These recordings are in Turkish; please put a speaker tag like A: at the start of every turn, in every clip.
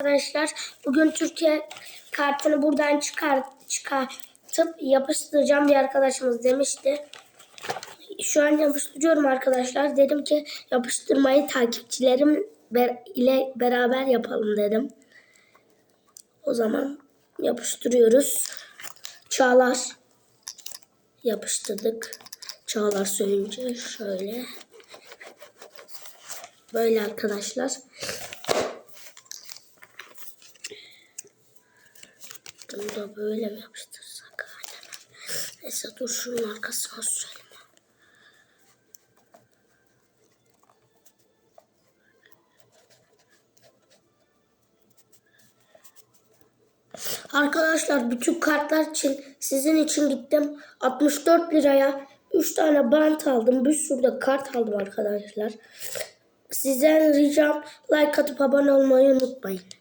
A: Arkadaşlar bugün Türkiye kartını buradan çıkar, çıkartıp yapıştıracağım bir arkadaşımız demişti. Şu an yapıştırıyorum arkadaşlar. Dedim ki yapıştırmayı takipçilerim ile beraber yapalım dedim. O zaman yapıştırıyoruz. Çağlar yapıştırdık. Çağlar söyleyince şöyle. Böyle arkadaşlar. Bunu da böyle mi yapıştırsak? Neyse dur şunun arkasına sürelim. Arkadaşlar bütün kartlar için sizin için gittim. 64 liraya 3 tane bant aldım. Bir sürü de kart aldım arkadaşlar. Sizden ricam like atıp abone olmayı unutmayın.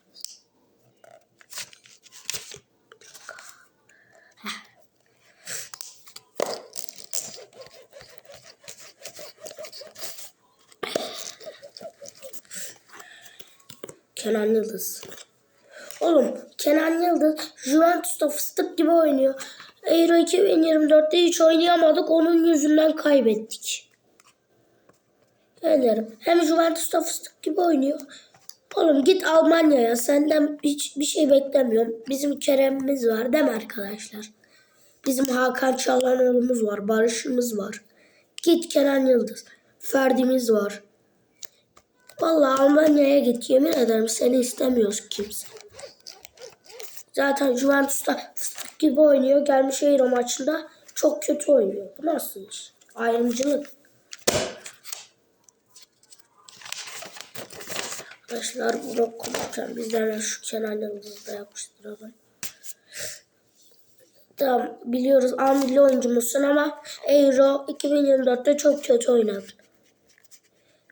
A: Kenan Yıldız. Oğlum Kenan Yıldız Juventus'ta fıstık gibi oynuyor. Euro 2024'te hiç oynayamadık. Onun yüzünden kaybettik. Ederim. Hem Juventus'ta fıstık gibi oynuyor. Oğlum git Almanya'ya. Senden hiç bir şey beklemiyorum. Bizim Kerem'imiz var değil arkadaşlar? Bizim Hakan Çalhanoğlu'muz var. Barış'ımız var. Git Kenan Yıldız. Ferdi'miz var. Vallahi Almanya'ya git. Yemin ederim seni istemiyoruz kimse. Zaten Juventus'ta fıstık gibi oynuyor. Gelmiş Euro maçında çok kötü oynuyor. Bu nasıl iş? Ayrımcılık. Arkadaşlar bunu konuşacağım. Biz de hemen şu Kenan Yıldız'ı da yapıştıralım. Tamam biliyoruz A milli oyuncumuzsun ama Euro 2024'te çok kötü oynadın.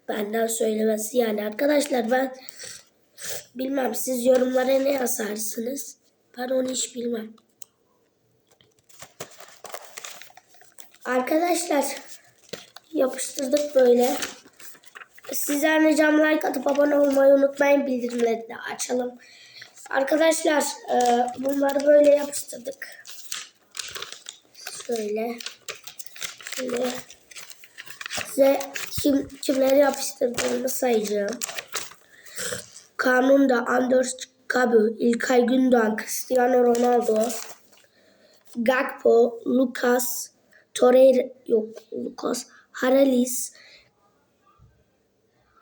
A: Benden söylemesi yani arkadaşlar ben bilmem siz yorumlara ne yazarsınız. Ben onu hiç bilmem. Arkadaşlar yapıştırdık böyle. Sizden ricam like atıp abone olmayı unutmayın. Bildirimleri de açalım. Arkadaşlar e, bunları böyle yapıştırdık. Şöyle. Şöyle. Size kim, kimleri yapıştırdığımı sayacağım. Kanunda Anders Kabu, İlkay Gündoğan, Cristiano Ronaldo, Gakpo, Lucas, Torreira, yok Lucas, Haralis,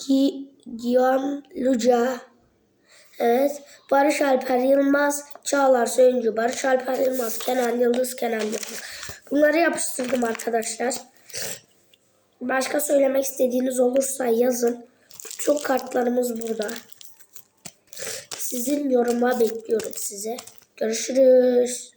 A: Gi, Guillaume Luca, evet, Barış Alper Yılmaz, Çağlar Söyüncü, Barış Alper Yılmaz, Kenan Yıldız, Kenan Yıldız. Bunları yapıştırdım arkadaşlar. Başka söylemek istediğiniz olursa yazın. Çok kartlarımız burada. Sizin yoruma bekliyorum size. Görüşürüz.